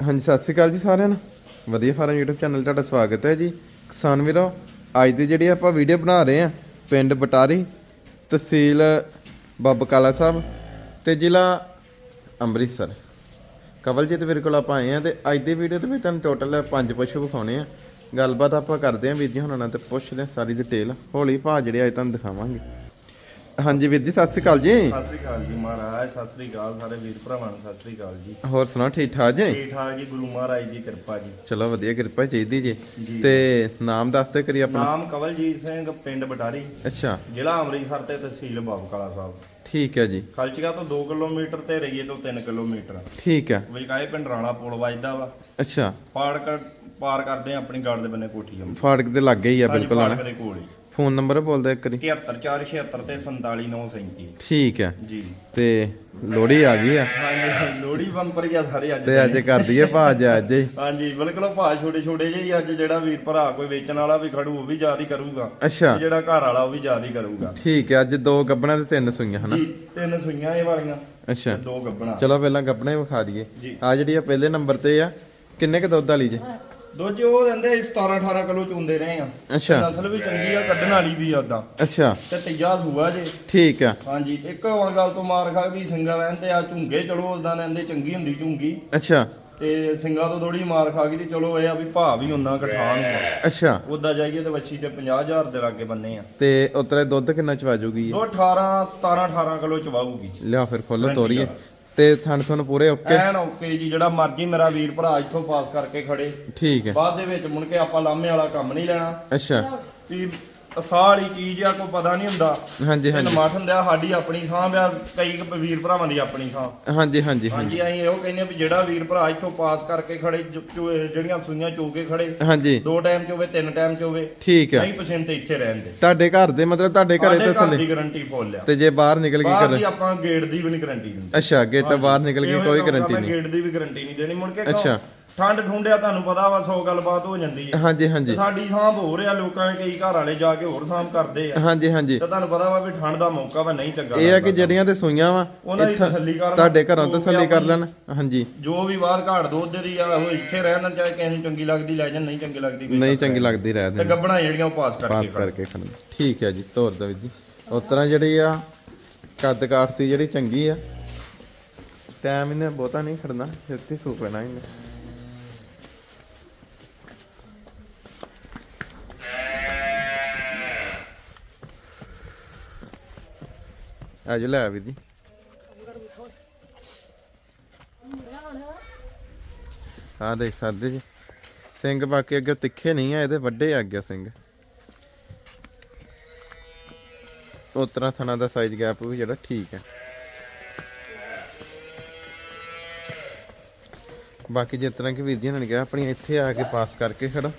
ਹਾਂਜੀ, ਸਤਿ ਸ਼੍ਰੀ ਅਕਾਲ ਜੀ ਸਾਰਿਆਂ ਨੂੰ। ਵਧੀਆ ਫਾਰਮ YouTube ਚੈਨਲ ਤੁਹਾਡਾ ਸਵਾਗਤ ਹੈ ਜੀ। ਕਿਸਾਨ ਵੀਰੋ, ਅੱਜ ਦੀ ਜਿਹੜੀ ਆਪਾਂ ਵੀਡੀਓ ਬਣਾ ਰਹੇ ਆ ਪਿੰਡ ਬਟਾਰੀ, ਤਹਿਸੀਲ ਬੱਬਕਾਲਾ ਸਾਹਿਬ ਤੇ ਜ਼ਿਲ੍ਹਾ ਅੰਮ੍ਰਿਤਸਰ। ਕਵਲਜੀਤ ਵੀਰ ਕੋਲ ਆਪਾਂ ਆਏ ਆ ਤੇ ਅੱਜ ਦੀ ਵੀਡੀਓ ਦੇ ਵਿੱਚ ਤੁਹਾਨੂੰ ਟੋਟਲ ਪੰਜ ਪਸ਼ੂ ਵਿਖਾਉਣੇ ਆ ਗੱਲਬਾਤ ਆਪਾਂ ਕਰਦੇ ਆ ਵੀਰ ਜੀ ਹੁਣਾਂ ਨਾਲ ਤੇ ਪੁੱਛਦੇ ਆ ਸਾਰੀ ਡਿਟੇਲ ਹੌਲੀ ਭਾਅ ਜਿਹੜੇ ਅੱਜ ਤੁਹਾਨੂੰ ਦਿਖਾਵਾਂਗੇ। ਹਾਂਜੀ ਵੀਰ ਜੀ ਸਤਿ ਸ਼੍ਰੀ ਅਕਾਲ ਜੀ। ਸਤਿ ਸ੍ਰੀ ਅਕਾਲ ਜੀ ਮਹਾਰਾਜ ਸਤਿ ਸ੍ਰੀ ਅਕਾਲ ਸਾਰੇ ਵੀਰ ਭਰਾਵਾਂ ਨੂੰ ਸਤਿ ਸ੍ਰੀ ਅਕਾਲ ਜੀ। ਹੋਰ ਸੁਣਾਓ ਠੀਕ ਠਾਕ ਜੀ? ਠੀਕ ਠਾਕ ਜੀ ਗੁਰੂ ਮਹਾਰਾਜ ਦੀ ਕਿਰਪਾ ਜੀ। ਚਲੋ ਵਧੀਆ ਕਿਰਪਾ ਚਾਹੀਦੀ ਜੀ। ਜੀ। ਤੇ ਨਾਮ ਦੱਸਦੇ ਕਰੀ ਆਪਣਾ। ਨਾਮ ਕਵਲਜੀਤ ਸਿੰਘ ਪਿੰਡ ਬਟਾਰੀ। ਅੱਛਾ। ਜ਼ਿਲ੍ਹਾ ਅੰਮ੍ਰਿਤਸਰ ਤੇ ਤਹਿਸੀਲ ਬਾਬਕਾਲਾ ਸਾਹਿਬ। ਠੀਕ ਹੈ ਜੀ। ਖਲਚੀਆ ਤੋਂ 2 ਕਿਲੋਮੀਟਰ ਤੇ ਰਈਏ ਤੋਂ 3 ਕਿਲੋਮੀਟਰ। ਠੀਕ ਹੈ। ਵਿਲਕਾਏ ਪਿੰਡ ਰਾਣਾ ਪੁਲ ਵੱਜਦਾ ਵਾ। ਅੱਛਾ। ਫਾੜਕ ਪਾਰ ਕਰਦੇ ਆ ਆਪਣੀ ਗਾਰਡ ਦੇ ਬੰਨੇ ਕੋਠੀ ਆ ਫਾੜਕ ਦੇ ਲੱਗੇ ਹੀ ਆ ਬਿਲਕੁਲ ਫਾੜਕ ਹਨਾ। ਦੇ ਕੋਲ ਹੀ। ਫੋਨ ਨੰਬਰ ਬੋਲਦੇ ਇੱਕ ਵਾਰੀ। 73476 ਤੇ 47937 ਠੀਕ ਹੈ। ਜੀ। ਤੇ ਲੋੜੀ ਆ ਗਈ ਆ? ਹਾਂਜੀ ਲੋੜੀ ਬੰਪਰ ਗਿਆ ਸਾਰੇ ਅੱਜ ਤੇ ਅੱਜ ਕਰ ਦਈਏ ਭਾਜ ਅੱਜ। ਹੀ ਹਾਂਜੀ ਬਿਲਕੁਲ ਭਾ ਛੋਟੇ ਛੋਟੇ ਜਿਹੇ ਹੀ ਅੱਜ ਜਿਹੜਾ ਵੀਰ ਭਰਾ ਕੋਈ ਵੇਚਣ ਵਾਲਾ ਵੀ ਖੜੂ ਉਹ ਵੀ ਯਾਦ ਹੀ ਕਰੂਗਾ। ਅੱਛਾ। ਜਿਹੜਾ ਘਰ ਵਾਲਾ ਉਹ ਵੀ ਯਾਦ ਹੀ ਕਰੂਗਾ। ਠੀਕ ਹੈ ਅੱਜ ਦੋ ਗੱਬਣਾ ਤੇ ਤਿੰਨ ਸੂਈਆਂ ਹਨਾ? ਜੀ ਤਿੰਨ ਸੂਈਆਂ ਇਹ ਵਾਲੀਆਂ। ਅੱਛਾ। ਦੋ ਗੱਬਣਾ ਚਲੋ ਪਹਿਲਾਂ ਗੱਬਣਾ ਵਿਖਾ ਦਈਏ। ਆ ਜਿਹੜੀ ਆ ਪਹਿਲੇ ਨੰਬਰ ਤੇ ਆ ਕਿੰਨੇ ਕ ਦੁੱਧ ਵਾਲੀ ਜੀ? ਦੋਜੇ ਉਹ ਦਿੰਦੇ 17 18 ਕਿਲੋ ਚੁੰਦੇ ਰਹੇ ਆ। ਅੱਛਾ। ਨਸਲ ਵੀ ਚੰਗੀ ਆ ਕੱਢਣ ਵਾਲੀ ਵੀ ਆ ਉਦਾਂ ਅੱਛਾ। ਤੇ ਤੀਜਾ ਸੂਆ ਜੇ। ਠੀਕ ਆ। ਹਾਂਜੀ ਇੱਕ ਹੋਰ ਗੱਲ ਤੋਂ ਮਾਰ ਖਾ ਵੀ ਸਿੰਗਲ ਰਹਿੰਦੇ ਆ ਝੁੰਗੇ ਚਲੋ ਉਦਾਂ ਲੈਂਦੇ ਚੰਗੀ ਹੁੰਦੀ ਝੁੰਗੀ। ਅੱਛਾ। ਤੇ ਸਿੰਘਾਂ ਤੋਂ ਥੋੜੀ ਮਾਰ ਖਾ ਗਈ ਤੇ ਚਲੋ ਇਹ ਆ ਵੀ ਭਾ ਵੀ ਉਹਨਾਂ ਕਠਾਨ ਨੂੰ ਅੱਛਾ। ਉਦਾਂ ਜਾਈਏ ਤੇ ਵੱਛੀ ਤੇ 50000 ਦੇ ਲਾਗੇ ਬੰਨੇ ਆ। ਤੇ ਉਤਰੇ ਦੁੱਧ ਕਿੰਨਾ ਚਵਾ ਜੂਗੀ? ਉਹ 18 17 18 ਕਿਲੋ ਚਵਾਊਗੀ। ਲਿਆ ਫਿਰ ਖੋਲੋ ਤੋਰੀਏ। ਤੇ ਥਣ ਥਣ ਪੂਰੇ ਓਕੇ ਐਨ ਓਕੇ ਜੀ ਜਿਹੜਾ ਮਰਜ਼ੀ ਮੇਰਾ ਵੀਰ ਭਰਾ ਇੱਥੋਂ ਪਾਸ ਕਰਕੇ ਖੜੇ। ਠੀਕ ਹੈ। ਬਾਅਦ ਦੇ ਵਿੱਚ ਮੁੜ ਕੇ ਆਪਾਂ ਲਾਮੇ ਵਾਲਾ ਕੰਮ ਨਹੀਂ ਲੈਣਾ। ਅੱਛਾ। ਵੀ ਸਾਲੀ ਚੀਜ਼ ਆ ਕੋਈ ਪਤਾ ਨਹੀਂ ਹੁੰਦਾ। ਹਾਂਜੀ ਹਾਂਜੀ। ਨਮਾਸ਼ ਹੁੰਦਿਆ ਸਾਡੀ ਆਪਣੀ ਥਾਂ ਆ ਕਈ ਕੁ ਵੀਰ ਭਰਾਵਾਂ ਦੀ ਆਪਣੀ ਥਾਂ। ਹਾਂਜੀ ਹਾਂਜੀ ਹਾਂਜੀ। ਹਾਂਜੀ ਅਸੀਂ ਇਹੋ ਕਹਿੰਦੇ ਆ ਵੀ ਜਿਹੜਾ ਵੀਰ ਭਰਾ ਇੱਥੋਂ ਪਾਸ ਕਰਕੇ ਖੜੇ ਜ- ਚੋ- ਜਿਹੜੀਆਂ ਸੂਈਆਂ ਚੋ ਕੇ ਖੜੇ ਹਾਂਜੀ। ਦੋ ਟਾਈਮ ਚ ਹੋਵੇ ਤਿੰਨ ਟਾਈਮ ਚ ਹੋਵੇ ਠੀਕ ਹੈ ਨਹੀਂ ਪਸੰਦ ਤੇ ਇੱਥੇ ਰਹਿਣ ਦੇ। ਤੁਹਾਡੇ ਘਰ ਦੇ ਮਤਲਬ ਤੁਹਾਡੇ ਘਰੇ ਸਾਡੇ ਘਰ ਦੀ ਗਾਰੰਟੀ ਫੁੱਲ ਆ। ਤੇ ਜੇ ਬਾਹਰ ਨਿਕਲ ਗਈ ਬਾਹਰ ਕਰ ਦੀ ਆਪਾਂ ਗੇਟ ਦੀ ਵੀ ਨਹੀਂ ਗਾਰੰਟੀ ਦਿੰਦੇ। ਅੱਛਾ ਗੇਟ ਬਾਹਰ ਨਿਕਲ ਗਈ ਕੋਈ ਗਾਰੰਟੀ ਨਹੀਂ। ਗੇਟ ਦੀ ਵੀ ਗਾਰੰਟੀ ਨਹੀਂ ਦੇਣੀ ਮੁੜ ਕੇ ਅੱਛਾ। ਠੰਡ ਠੁੰਡਿਆ ਤੁਹਾਨੂੰ ਪਤਾ ਵਾ 100 ਗੱਲਬਾਤ ਹੋ ਜਾਂਦੀ ਹੈ। ਹਾਂਜੀ ਤੇ ਹਾਂਜੀ ਸਾਡੀ ਥਾਂ ਹੋ ਰਿਹਾ ਲੋਕਾਂ ਨੇ ਕਈ ਘਰ ਵਾਲੇ ਜਾ ਕੇ ਹੋਰ ਥਾਂ ਕਰਦੇ ਆ। ਹਾਂਜੀ ਹਾਂਜੀ। ਤੇ ਤੁਹਾਨੂੰ ਪਤਾ ਵਾ ਵੀ ਠੰਡ ਦਾ ਮੌਕਾ ਵਾ ਨਹੀਂ ਚੰਗਾ ਇਹ ਆ ਕਿ। ਜਿਹੜੀਆਂ ਤੇ ਸੂਈਆਂ ਵਾ ਉਹਨਾਂ ਦੀ ਤਸੱਲੀ ਕਰਨ ਤੁਹਾਡੇ ਘਰੋਂ ਤਸੱਲੀ ਕਰ ਲੈਣ। ਹਾਂਜੀ। ਜੋ ਵੀ ਬਾਤ ਘਾਟ ਦੁੱਧ ਦੀ ਆ ਉਹ ਇੱਥੇ ਰਹਿਣ ਚਾਹੇ ਕਿਸੇ ਨੂੰ ਚੰਗੀ ਲੱਗਦੀ ਲੈ ਜਾਣ ਨਹੀਂ ਚੰਗੀ ਲੱਗਦੀ ਨਹੀਂ ਚੰਗੀ ਲੱਗਦੀ ਰਹਿ ਤੇ ਦੇ ਗੱਬਣਾ ਜਿਹੜੀਆਂ ਉਹ ਪਾਸ ਕਰਕੇ ਪਾਸ ਕਰਕੇ ਖੜਨ ਠੀਕ ਹੈ ਜੀ ਤੋਰ ਦੋ ਜੀ। ਉਸ ਤਰ੍ਹਾਂ ਜਿਹੜੀ ਆ ਕੱਦ ਕਾਠ ਦੀ ਜਿਹੜੀ ਚੰਗੀ ਆ ਟਾਈਮ ਇਹਨੇ ਬਹੁਤਾ ਨਹੀਂ ਖੜਨਾ ਛੇਤੀ ਸੂ ਪੈਣਾ ਇਹਨੇ। ਅੱਜ ਲੈ ਵੀਰ ਜੀ। ਆ ਦੇਖ ਸਕਦੇ ਜੀ। ਸਿੰਘ ਬਾਕੀ ਅੱਗੇ ਤਿੱਖੇ ਨਹੀਂ ਆ, ਇਹਦੇ ਵੱਡੇ ਆ ਗਿਆ ਸਿੰਘ। ਉਸ ਤਰ੍ਹਾਂ ਥਣਾ ਦਾ ਸਾਈਜ਼ ਗੈਪ ਵੀ ਜਿਹੜਾ ਠੀਕ ਹੈ ਬਾਕੀ ਜਿਸ ਤਰ੍ਹਾਂ ਕਿ ਵੀਰ ਜੀ ਨੇ ਕਿਹਾ ਆਪਣੀ ਇੱਥੇ ਆ ਕੇ ਪਾਸ ਕਰਕੇ ਖੜਾ।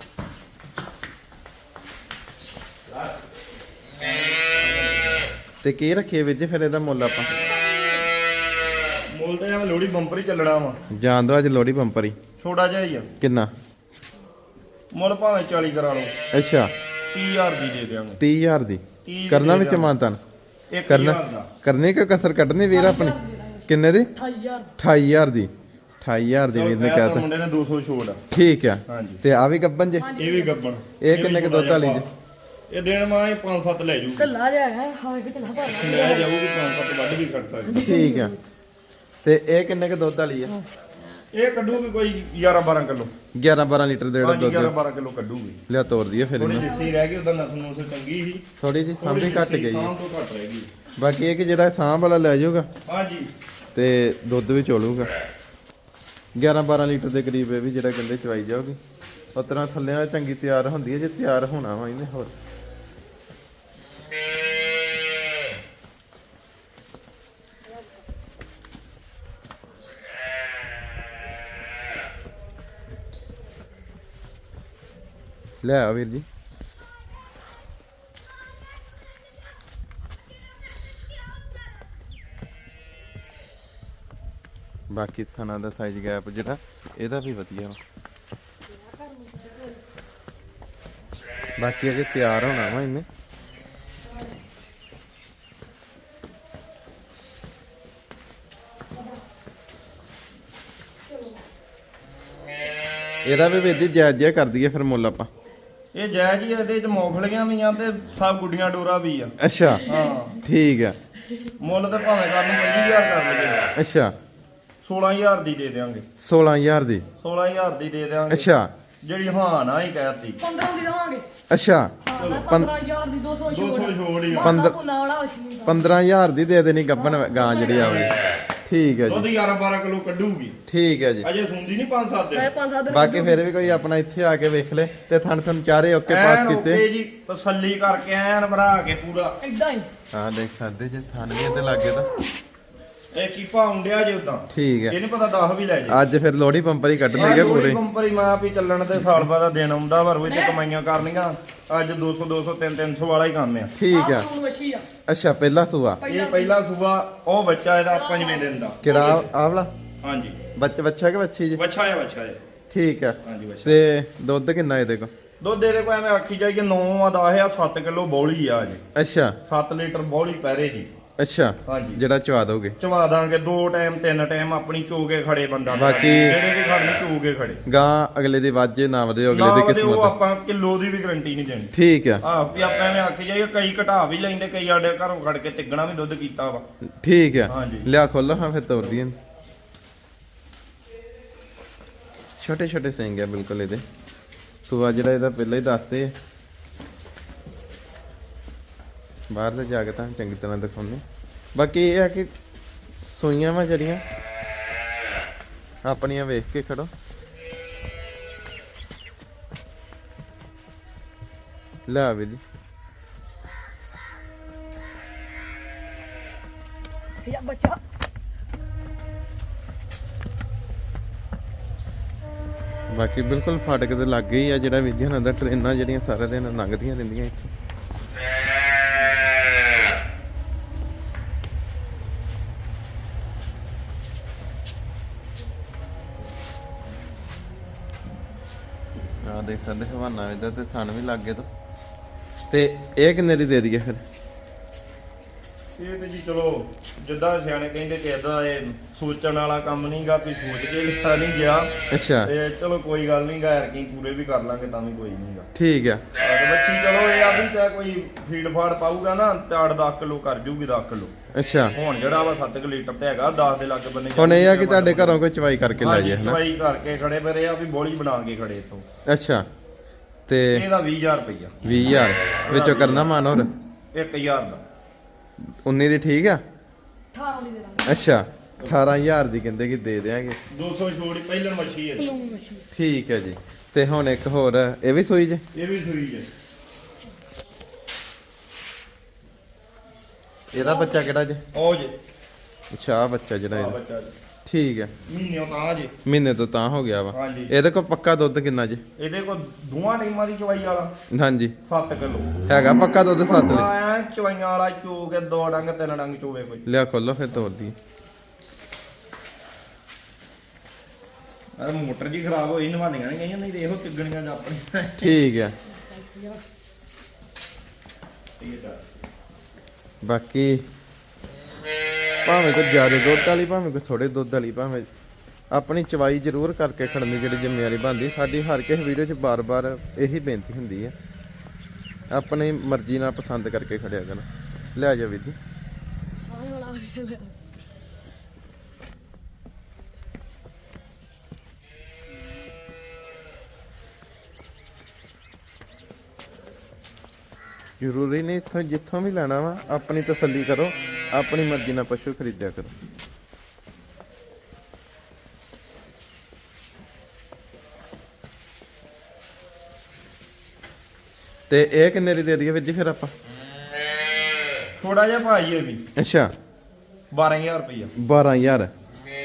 ਤੇ ਕੀ ਰੱਖੀਏ ਵੀਰ ਜੀ ਫਿਰ ਇਹਦਾ ਮੁੱਲ ਆਪਾਂ? ਮੁੱਲ ਤੇ ਐਵੇਂ ਲੋੜੀ ਬੰਪਰ ਹੀ ਚੱਲਣਾ ਵਾ। ਜਾਣ ਦੋ ਅੱਜ ਲੋੜੀ ਬੰਪਰ ਹੀ। ਛੋਟਾ ਜਿਹਾ ਹੀ ਆ। ਕਿੰਨਾ? ਮੁੱਲ ਭਾਵੇਂ 40 ਕਰਾ ਲਓ। ਅੱਛਾ। 30000 ਦੀ ਦੇ ਦਿਆਂਗੇ। 30000 ਦੀ। 30 ਕਰਨਾ ਦੇ ਵਿੱਚ। ਮਾਨਤਨ? ਇੱਕ ਕਰਨਾ ਹਜ਼ਾਰ ਦਾ। ਕਰਨੀ ਕਿ ਕਸਰ ਕੱਢਣੀ ਵੀਰ ਆਪਣੀ? ਕਿੰਨੇ ਦੀ? 28000 28000 ਦੀ। 28000 ਦੀ। ਵੀਰ ਨੇ ਤਾਂ ਕਹਿਤਾ ਮੁੰਡੇ ਨੇ 200 ਛੋੜ ਆ। ਠੀਕ ਆ। ਹਾਂਜੀ। ਤੇ ਆ ਵੀ ਗੱਬਨ ਜੇ? ਇਹ ਵੀ ਗੱਬਣ। ਇਹ ਕਿੰਨੇ ਕੁ ਦੁੱਧ ਵਾਲੀ ਜੀ? ਇਹ ਦੇਣ ਮਾਂ 5-7 ਲੈ ਜੂਗੀ। ਢੱਲਾ ਜਿਹਾ ਹੈ ਹਾਂ ਕਿ ਢੱਲਾ ਭਰ ਲੈ ਜਾਊਗੀ 5-7 ਵੱਧ ਵੀ ਕੱਢ ਸਕਦੀ। ਠੀਕ ਆ। ਤੇ ਇਹ ਕਿੰਨੇ ਕ ਦੁੱਧ ਵਾਲੀ ਆ? ਇਹ ਕੱਢੂਗੀ ਕੋਈ 11-12 ਕਿਲੋ। 11 12 ਲੀਟਰ ਦੇ ਜਿਹੜਾ ਹਾਂਜੀ ਦੁੱਧ। 11-12 ਕਿਲੋ ਕੱਢੂਗੀ। ਲਿਆ ਤੋੜ ਦਈਏ ਫਿਰ ਥੋੜੀ ਇਹਨੂੰ। ਜਿੱਸੀ ਰਹਿ ਗਈ ਉਹਦਾ ਨਸਲ ਨੂੰ ਚੰਗੀ ਸੀ। ਥੋੜੀ ਜੀ ਸਾਂਭੀ ਘੱਟ ਗਈ। ਹੈ। ਸਾਂਭ ਤੋਂ ਘੱਟ ਰਹਿ ਗਈ। ਬਾਕੀ ਇਹ ਕਿ ਜਿਹੜਾ ਸਾਂਭ ਵਾਲਾ ਲੈ ਜਾਊਗਾ ਹਾਂਜੀ। ਤੇ ਦੁੱਧ ਵੀ ਚੋਲੂਗਾ 11 12 ਲੀਟਰ ਦੇ ਕਰੀਬ ਇਹ ਵੀ ਜਿਹੜਾ ਕਹਿੰਦੇ ਚਵਾਈ ਜਾਊਗੀ। ਉਸ ਤਰ੍ਹਾਂ ਥੱਲੇ ਚੰਗੀ ਤਿਆਰ ਹੁੰਦੀ ਹੈ ਜੇ ਤਿਆਰ ਹੋਣਾ ਵਾ ਇਹਨੇ ਹੋਰ। ਲੈ ਆ ਵੀਰ ਜੀ। ਬਾਕੀ ਥਣਾ ਦਾ ਸਾਈਜ਼ ਗੈਪ ਜਿਹੜਾ, ਇਹਦਾ ਵੀ ਵਧੀਆ ਵਾ। ਬਾਕੀ ਅਜੇ ਤਿਆਰ ਹੋਣਾ ਵਾ ਇਹਨੇ। ਇਹਦਾ ਵੀ ਵੀਰ ਜੀ ਜਾਇਜ਼ ਜਿਹਾ ਕਰ ਦਈਏ ਫਿਰ ਮੁੱਲ ਆਪਾਂ। ਇਹ ਜਾਇਜ਼ ਹੀ ਆ, ਇਹਦੇ ਚ ਮੌਫਲੀਆਂ ਵੀ ਆ ਤੇ ਸਭ ਗੁੱਡੀਆਂ ਡੋਰਾ ਵੀ ਆ। ਅੱਛਾ। ਹਾਂ। ਠੀਕ ਆ। ਮੁੱਲ ਤਾਂ ਭਾਵੇਂ ਕਰ ਨੂੰ 25000 ਕਰ ਲਈਏ। ਅੱਛਾ। 16000 ਦੀ ਦੇ ਦੇਵਾਂਗੇ 16000 ਦੀ। 16000 ਦੀ ਦੇ ਦੇਵਾਂਗੇ ਅੱਛਾ। ਜਿਹੜੀ ਹਾਂ ਨਾ ਹੀ ਕਹਿਤੀ। 15 ਦੀ ਦਵਾਂਗੇ। ਅੱਛਾ। ਹਾਂ ਮੈਂ 15000 ਦੀ 200 ਛੋੜ 200 ਛੋੜ ਹੀ ਆ। ਪੰਦਰ- ਪੰਦਰ ਵਾਲਾ ਮਸ਼ੀਨ 15000 ਦੀ। ਦੇ ਦੇਣੀ ਗੱਬਨ ਗਾਂ ਜਿਹੜੀ ਆਵੇ ਠੀਕ ਹੈ ਦੁੱਧ ਜੀ 11 12 ਕਿਲੋ ਕੱਢੂਗੀ। ਠੀਕ ਹੈ ਜੀ। ਅਜੇ ਸੁਣਦੀ ਨਹੀਂ 5-7 ਮੈਂ ਦਿਨ 5-7 ਦਿਨ ਬਾਕੀ ਫਿਰ ਵੀ ਕੋਈ ਆਪਣਾ ਇੱਥੇ ਆ ਕੇ ਵੇਖ ਲੈ ਤੇ ਥਣ ਥਣ ਚਾਰੇ ਓਕੇ ਪਾਸ ਐਨ ਕੀਤੇ। ਓਕੇ ਜੀ ਤਸੱਲੀ ਕਰਕੇ ਐਨ ਭਰਾ ਕੇ ਪੂਰਾ। ਇਦਾਂ ਹੀ। ਹਾਂ ਦੇਖ ਸਕਦੇ ਜੇ ਥਣ ਵੀ ਤੇ ਲੱਗੇ ਤਾਂ। ਇਹ ਕੀ ਪਾਉਂਦਿਆ ਜੇ ਉਦਾਂ। ਠੀਕ ਹੈ। ਇਹ ਨਹੀਂ ਪਤਾ 10 ਵੀ ਲੈ ਜੇ। ਅੱਜ ਫਿਰ ਲੋਹੜੀ ਪੰਪਰ ਹੀ ਕੱਢਣਗੇ ਪੂਰੇ। ਕੰਪਨੀ ਮਾਂ ਵੀ ਚੱਲਣ ਤੇ ਸਾਲ ਬਾਅਦ ਦਾ ਦਿਨ ਆਉਂਦਾ ਵਾ ਰੋਜ਼ ਤੇ ਕਮਾਈਆਂ ਕਰਨੀਆਂ। ਅੱਜ 200 200 3 300 ਵਾਲਾ ਹੀ ਕੰਮ ਆ। ਠੀਕ ਆ। ਆਹ ਮਸ਼ੀਨ ਆ। ਅੱਛਾ ਪਹਿਲਾ ਸੂਆ? ਇਹ ਪਹਿਲਾ ਸੂਬਾ ਉਹ ਬੱਚਾ ਇਹਦਾ ਪੰਜਵੇਂ ਦਿਨ ਦਾ। ਕਿਹੜਾ ਆਹ ਵਾਲਾ? ਹਾਂਜੀ। ਬੱਚ ਬੱਚਾ ਕਿ ਬੱਚੀ ਜੀ? ਬੱਚਾ ਹੈ ਬੱਚਾ ਹੈ ਠੀਕ ਆ। ਹਾਂਜੀ ਬੱਚਾ ਤੇ ਦੁੱਧ ਕਿੰਨਾ ਇਹਦੇ ਕੋ ਦੁੱਧ ਇਹਦੇ ਕੋਲ ਐਵੇਂ ਆਖੀ ਜਾਈਏ 9 ਆ 10 ਆ 7 ਕਿਲੋ ਬੌਲੀ ਆ ਅਜੇ ਅੱਛਾ। 7 ਲੀਟਰ ਬੌਲੀ ਪੈਰੇ ਦੀ ਅੱਛਾ ਹਾਂਜੀ। ਜਿਹੜਾ ਚਵਾ ਦੋਗੇ? ਚਵਾ ਦਾਂਗੇ ਦੋ ਟਾਈਮ ਤਿੰਨ ਟਾਈਮ ਆਪਣੀ ਚੋਗੇ ਖੜੇ ਬੰਦਾ ਬਾਕੀ- ਜਿਹੜੇ ਵੀ ਖੜਨੀ ਚੋਗੇ ਖੜੇ। ਗਾਂ ਅਗਲੇ ਦੀ ਵਾਜੇ ਨਾ ਵਧੇ ਅਗਲੇ ਦੀ ਉਹਦੇ ਉਹ ਕਿਸਮਤ। ਆਪਾਂ ਕਿਲੋ ਦੀ ਵੀ ਗਰੰਟੀ ਨਹੀਂ ਦੇਣੀ। ਠੀਕ ਆ। ਆਹ ਵੀ ਆਪਾਂ ਐਵੇਂ ਆਖੀ ਜਾਈਏ ਕਈ ਘਟਾ ਵੀ ਲੈਂਦੇ ਕਈ ਆਡੇ ਘਰੋਂ ਖੜ ਕੇ ਤਿੱਗਣਾ ਵੀ ਦੁੱਧ ਕੀਤਾ ਵਾ। ਠੀਕ ਆ। ਲਿਆ ਖੋਲੋ ਹਾਂ ਫਿਰ ਤੋਰਦੀਆਂ ਛੋਟੇ ਛੋਟੇ ਸਿੰਘ ਆ ਬਿਲਕੁਲ ਇਹਦੇ। ਸੂਆ ਜਿਹੜਾ ਇਹਦਾ ਪਹਿਲਾਂ ਹੀ ਦੱਸਦੇ ਆ। ਬਾਹਰ ਤੇ ਜਾ ਕੇ ਤਾਂ ਚੰਗੀ ਤਰ੍ਹਾਂ ਦਿਖਾਉਂਦੇ ਬਾਕੀ ਇਹ ਆ ਕਿ ਸੂਈਆਂ ਵਾ ਜਿਹੜੀਆਂ ਆਪਣੀਆਂ ਵੇਖ ਕੇ ਖੜੋ। ਲੈ ਵੀ ਯਾ ਬੱਚਾ। ਬਾਕੀ ਬਿਲਕੁਲ ਫਾਟਕ ਦੇ ਲੱਗੇ ਹੀ ਆ ਜਿਹੜਾ ਵਿਜਨ ਦਾ ਟ੍ਰੇਨਾਂ ਜਿਹੜੀਆਂ ਸਾਰਾ ਦਿਨ ਲੰਘਦੀਆਂ ਰਹਿੰਦੀਆਂ ਇੱਥੇ। ਆ ਦੇਖ ਸਕਦੇ ਹਵਾਨਾ ਇਹਦਾ ਤੇ ਥਣ ਵੀ ਲੱਗੇ ਤੋਂ। ਤੇ ਇਹ ਕਿੰਨੇ ਦੀ ਦੇ ਦਈਏ ਫਿਰ? ਇਹ ਤੇ ਜੀ ਚਲੋ ਜਿੱਦਾਂ ਸਿਆਣੇ ਕਹਿੰਦੇ ਕਿ ਏਦਾਂ ਇਹ ਸੋਚਣ ਵਾਲਾ ਕੰਮ ਨਹੀਂਗਾ ਵੀ ਸੋਚ ਕੇ ਲਿਖਾ ਨਹੀਂ ਗਿਆ। ਅੱਛਾ। ਤੇ ਚਲੋ ਕੋਈ ਗੱਲ ਨਹੀਂ ਗਾ ਕੀ ਪੂਰੇ ਵੀ ਕਰ ਲਾਂਗੇ ਤਾਂ ਵੀ ਕੋਈ ਨਹੀਂਗਾ ਠੀਕ ਆ। ਤੇ ਬੱਚੀ ਚਲੋ ਇਹ ਆ ਵੀ ਚਾਹੇ ਕੋਈ ਫੀਡ ਫਾੜ ਪਾਊਗਾ ਨਾ ਤੇ 8-10 ਕਿਲੋ ਕਰ ਜੂਗੀ 10 ਕਿਲੋ ਅੱਛਾ। ਹੁਣ ਜਿਹੜਾ ਵਾ 7 ਲੀਟਰ ਤੇ ਹੈਗਾ 10 ਦੇ ਲੱਗ ਬੰਨੇ ਹੁਣ ਇਹ ਆ ਕਿ ਤੁਹਾਡੇ ਘਰੋਂ ਕੋਈ ਚਵਾਈ ਕਰਕੇ ਲੈ ਜਾਏ ਹਨਾ? ਚਵਾਈ ਕਰਕੇ ਖੜੇ ਪਰ ਇਹ ਆ ਵੀ ਬੋਲੀ ਬਣਾ ਕੇ ਖੜੇ ਤੋਂ ਅੱਛਾ। ਤੇ ਇਹਦਾ 20000 ਰੁਪਈਆ। 20000 ਵਿੱਚੋਂ ਕਰਨਾ ਮਾਨ ਹੋਰ? 1000 ਦਾ। 19 ਦੀ ਠੀਕ ਆ? 18 ਦੀ ਦੇ ਦਾਂਗੇ। ਅੱਛਾ 18000 ਦੀ ਕਹਿੰਦੇ ਕਿ ਦੇ ਦੇਾਂਗੇ 200 ਛੋੜ ਪਹਿਲਣ ਮੱਛੀ ਹੈ ਠੀਕ ਹੈ ਜੀ। ਤੇ ਹੁਣ ਇੱਕ ਹੋਰ ਇਹ ਵੀ ਸੂਈ ਜੇ? ਇਹ ਵੀ ਸੂਈ ਹੈ ਇਹਦਾ ਬੱਚਾ ਕਿਹੜਾ ਜੇ? ਉਹ ਜੇ। ਅੱਛਾ ਆਹ ਬੱਚਾ ਜਿਹੜਾ ਆ ਇਹਦਾ। ਬੱਚਾ ਜੀ। ਠੀਕ ਹੈ। ਮਹੀਨੇ ਤਾਂ ਜੇ। ਮਹੀਨੇ ਤੋਂ ਤਾਂ ਹੋ ਗਿਆ ਵਾ। ਹਾਂਜੀ। ਇਹਦੇ ਕੋਲ ਪੱਕਾ ਦੁੱਧ ਕਿੰਨਾ ਜੇ? ਇਹਦੇ ਕੋਲ ਦੋਵਾਂ ਟੀਮਾਂ ਦੀ ਚਵਾਈ ਵਾਲਾ। ਹਾਂਜੀ। 7 ਕਿਲੋ। ਹੈਗਾ ਪੱਕਾ ਦੁੱਧ 7 ਲੀ ਆਇਆ ਚਵਾਈਆਂ ਵਾਲਾ ਚੋ ਕੇ ਦੋ ਡੰਗ ਤਿੰਨ ਡੰਗ ਚੋਵੇ ਕੋਈ। ਲਿਆ ਖੋਲੋ ਫਿਰ ਤੋਰਦੀ ਅਰੇ ਮੋਟਰ ਜੀ ਖਰਾਬ ਹੋਈ ਨਵਾਲੀਆਂ ਨਹੀਂ ਗਈਆਂ ਨਹੀਂ ਤੇ ਇਹੋ ਤਿੱਗਣੀਆਂ ਜਾਂ ਠੀਕ ਹੈ। ਇਹ ਤਾਂ ਬਾਕੀ ਭਾਵੇਂ ਕੋਈ ਜ਼ਿਆਦਾ ਦੁੱਧ ਵਾਲੀ, ਭਾਵੇਂ ਕੋਈ ਥੋੜੇ ਦੁੱਧ ਵਾਲੀ, ਭਾਵੇਂ ਆਪਣੀ ਚਵਾਈ ਜ਼ਰੂਰ ਕਰਕੇ ਖੜਨੀ ਜਿਹੜੀ ਜ਼ਿੰਮੇਵਾਰੀ ਬਣਦੀ। ਸਾਡੀ ਹਰ ਕਿਸੇ ਵੀਡੀਓ 'ਚ ਬਾਰ-ਬਾਰ ਇਹੀ ਬੇਨਤੀ ਹੁੰਦੀ ਹੈ ਆਪਣੀ ਮਰਜ਼ੀ ਨਾਲ ਪਸੰਦ ਕਰਕੇ ਖੜਿਆ ਕਰਨਾ ਲੈ ਜਾ ਵੀਰ ਜੀ। ਜ਼ਰੂਰੀ ਨਹੀਂ ਇੱਥੋਂ ਜਿੱਥੋਂ ਵੀ ਲੈਣਾ ਵਾ ਆਪਣੀ ਤਸੱਲੀ ਕਰੋ ਆਪਣੀ ਮਰਜ਼ੀ ਨਾਲ ਪਸ਼ੂ ਖਰੀਦਿਆ ਕਰੋ। ਤੇ ਇਹ ਕਿੰਨੇ ਦੀ ਦੇ ਦਈਏ ਵੀਰ ਜੀ ਫਿਰ ਆਪਾਂ? ਥੋੜਾ ਜਿਹਾ ਭਾਈ ਇਹ ਵੀ। ਅੱਛਾ। 12000 ਰੁਪਈਆ। 12000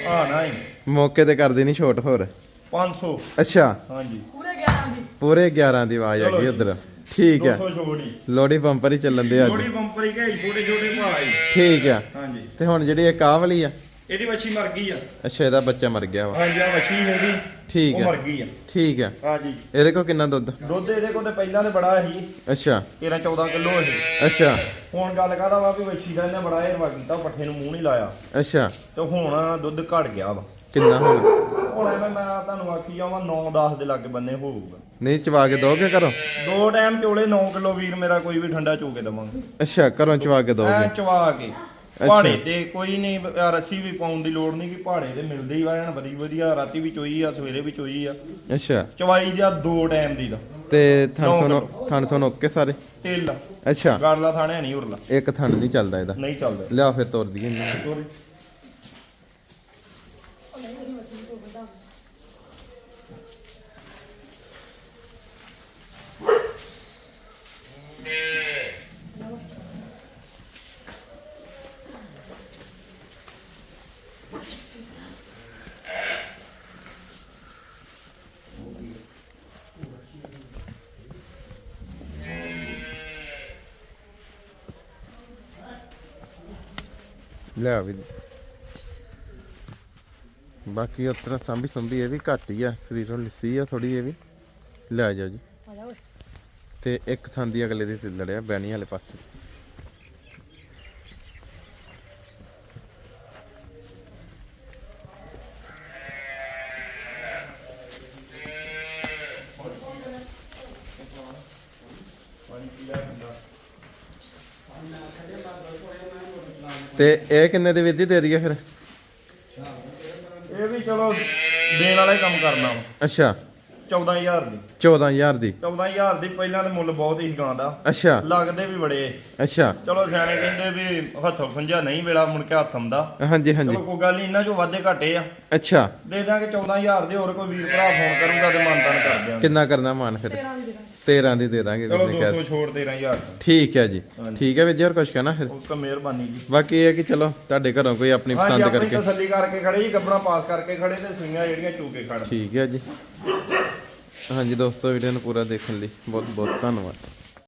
ਆ ਨਾ ਹੀ ਮੌਕੇ ਤੇ ਕਰ ਦੇਣੀ ਛੋਟ ਹੋਰ। 500 ਅੱਛਾ। ਹਾਂਜੀ। ਪੂਰੇ 11 ਦੀ। ਪੂਰੇ 11 ਦੀ ਆਵਾਜ਼ ਆ ਗਈ ਉਧਰ। ਠੀਕ ਹੈ। 200 ਛੋੜੀ ਲੋੜੀ ਬੰਪਰ ਹੀ ਚੱਲਣ ਦੇ ਅੱਜ। ਛੋਟੀ ਬੰਪਰ ਹੀ ਗਈ ਛੋਟੇ ਛੋਟੇ ਭਾਈ ਠੀਕ ਆ। ਹਾਂਜੀ। ਤੇ ਹੁਣ ਜਿਹੜੀ ਇਹ ਕਾਹ ਵਾਲੀ ਆ? ਇਹਦੀ ਮੱਛੀ ਮਰ ਗਈ ਆ। ਅੱਛਾ ਇਹਦਾ ਬੱਚਾ ਮਰ ਗਿਆ ਵਾ। ਹਾਂਜੀ ਆ ਮੱਛੀ ਹੈਗੀ ਠੀਕ ਉਹ ਮਰ ਗਈ ਆ। ਠੀਕ ਆ। ਹਾਂਜੀ। ਇਹਦੇ ਕੋਲ ਕਿੰਨਾ ਦੁੱਧ? ਦੁੱਧ ਇਹਦੇ ਕੋਲ ਤੇ ਪਹਿਲਾਂ ਤੇ ਬੜਾ ਸੀ। ਅੱਛਾ। 13 14 ਕਿਲੋ ਸੀ। ਅੱਛਾ। ਹੁਣ ਗੱਲ ਕਰਦਾ ਵਾ ਵੀ ਮੱਛੀ ਦਾ ਇਹਨੇ ਬੜਾ ਇਹ ਕੀਤਾ ਪੱਠੇ ਨੂੰ ਮੂੰਹ ਨਹੀਂ ਲਾਇਆ। ਅੱਛਾ। ਤੇ ਹੁਣ ਦੁੱਧ ਘਟ ਗਿਆ ਵਾ। ਕਿੰਨਾ ਹੋਣਾ? ਹੁਣ ਐਵੇਂ ਮੈਂ ਤੁਹਾਨੂੰ ਆਖੀ ਜਾਵਾਂ 9-10 ਦੇ ਲਾਗੇ ਬੰਨੇ ਹੋਊਗਾ। ਨਹੀਂ ਚਵਾ ਕੇ ਦੋਗੇ ਘਰੋਂ? ਦੋ ਟਾਈਮ ਚੋਲੇ 9 ਕਿਲੋ ਵੀਰ ਮੇਰਾ ਕੋਈ ਵੀ ਠੰਡਾ ਚੋ ਕੇ ਦਵਾਂਗੇ। ਅੱਛਾ ਘਰੋਂ ਚਵਾ ਕੇ ਐ ਦੋਗੇ ਚਵਾ ਕੇ। ਪਹਾੜੇ ਤੇ ਕੋਈ ਨਹੀਂ ਅਹ ਰੱਸੀ ਵੀ ਪਾਉਣ ਦੀ ਲੋੜ ਨਹੀਂ ਕਿ ਪਹਾੜੇ ਤੇ ਮਿਲਦੇ ਹੀ ਵਾਣ ਬੜੀ ਵਧੀਆ ਰਾਤੀ ਵੀ ਚੋਈ ਆ ਸਵੇਰੇ ਵੀ ਚੋਈ ਆ। ਅੱਛਾ। ਚਵਾਈ ਜਾਂ ਦੋ ਟਾਈਮ ਦੀ ਦਾ। ਤੇ ਥਣ ਨੌ ਤੁਹਾਨੂੰ। ਥਣ ਤੁਹਾਨੂੰ ਓਕੇ ਸਾਰੇ? ਤੇਲ। ਅੱਛਾ। ਗਾੜਲਾ ਥਾਣਿਆ ਨਹੀਂ ਉਰਲਾ। ਇੱਕ ਥਣ ਨਹੀਂ ਚੱਲਦਾ ਇਹਦਾ। ਨਹੀਂ ਚੱਲਦਾ। ਲਿਆ ਫਿਰ ਤੋਰ ਦਈਏ। ਇਹਨੂੰ ਤੋਰੇ। ਲਿਆ ਵੀ। ਬਾਕੀ ਉਤਰਾ ਸੰਭੀ ਸੰਭੀ ਇਹ ਵੀ ਘੱਟ ਹੀ ਆ ਸਰੀਰੋਂ ਲਿੱਸੀ ਆ ਥੋੜੀ ਇਹ ਵੀ। ਲੈ ਜਾਓ ਜੀ। ਤੇ ਇੱਕ ਥਾਂ ਦੀ ਅਗਲੇ ਦੇ ਤੇ ਲੜਿਆ ਬੈਣੀ ਵਾਲੇ ਪਾਸੇ। ਤੇ ਇਹ ਕਿੰਨੇ ਦੇ ਵਿੱਧੀ ਦੇ ਦਈਏ ਫਿਰ? ਇਹ ਵੀ ਚਲੋ ਦੇਣ ਵਾਲਾ ਹੀ ਕੰਮ ਕਰਨਾ ਵਾ। ਅੱਛਾ। 14000 ਦੀ। 14000 ਦੀ। 14000 ਦੀ ਪਹਿਲਾਂ ਤੇ ਮੁੱਲ ਬਹੁਤ ਹੀ ਗਾਂ ਦਾ। ਅੱਛਾ। ਲੱਗਦੇ ਵੀ ਬੜੇ। ਅੱਛਾ। ਚਲੋ ਸਿਆਣੇ ਕਹਿੰਦੇ ਵੀ ਹੱਥੋਂ ਫੰਜਾ ਨਹੀਂ ਵੇਲਾ ਮੁੜ ਕੇ ਹੱਥ ਆਉਂਦਾ। ਹਾਂਜੀ ਹਾਂਜੀ। ਚਲੋ ਕੋਈ ਗੱਲ ਨਹੀਂ ਇਹਨਾਂ ਚੋਂ ਵਾਧੇ ਘਾਟੇ ਆ। ਅੱਛਾ। ਦੇ ਦਾਂਗੇ 14000 ਦੇ ਹੋਰ ਕੋਈ ਵੀਰ ਭਰਾ ਫੋਨ ਕਰੂਗਾ ਤੇ ਮਾਨਤਾਨ ਕਰ ਦਿਆਂਗੇ। ਕਿੰਨਾ ਕਰਨਾ ਮਾਨ ਫਿਰ? 13 ਦੀ ਦੇ ਦਾਂਗੇ। 13 ਦੀ ਦੇ ਦਾਂਗੇ ਚਲੋ ਵੀਰ ਨੇ ਕਿਹਾ 200 ਛੋੜ 13000 ਠੀਕ ਹੈ ਜੀ। ਠੀਕ ਹੈ ਵੀਰ ਜੀ ਹੋਰ ਕੁਝ ਕਹਿਣਾ ਫਿਰ? ਉਸ ਤਾਂ ਮਿਹਰਬਾਨੀ ਜੀ। ਬਾਕੀ ਇਹ ਹੈ ਕਿ ਚਲੋ ਤੁਹਾਡੇ ਘਰੋਂ ਕੋਈ ਆਪਣੀ ਪਸੰਦ ਆਪਣੀ ਕਰਕੇ। ਤਸੱਲੀ ਕਰਕੇ ਖੜੇ ਜੀ ਗੱਬਣਾ ਪਾਸ ਕਰਕੇ ਖੜੇ ਤੇ ਸੂਈਆਂ ਜਿਹੜੀਆਂ ਚੂਕੇ ਖੜ ਠੀਕ ਹੈ ਜੀ। ਹਾਂਜੀ ਦੋਸਤੋ ਵੀਡੀਓ ਨੂੰ ਪੂਰਾ ਦੇਖਣ ਲਈ ਬਹੁਤ ਬਹੁਤ ਧੰਨਵਾਦ।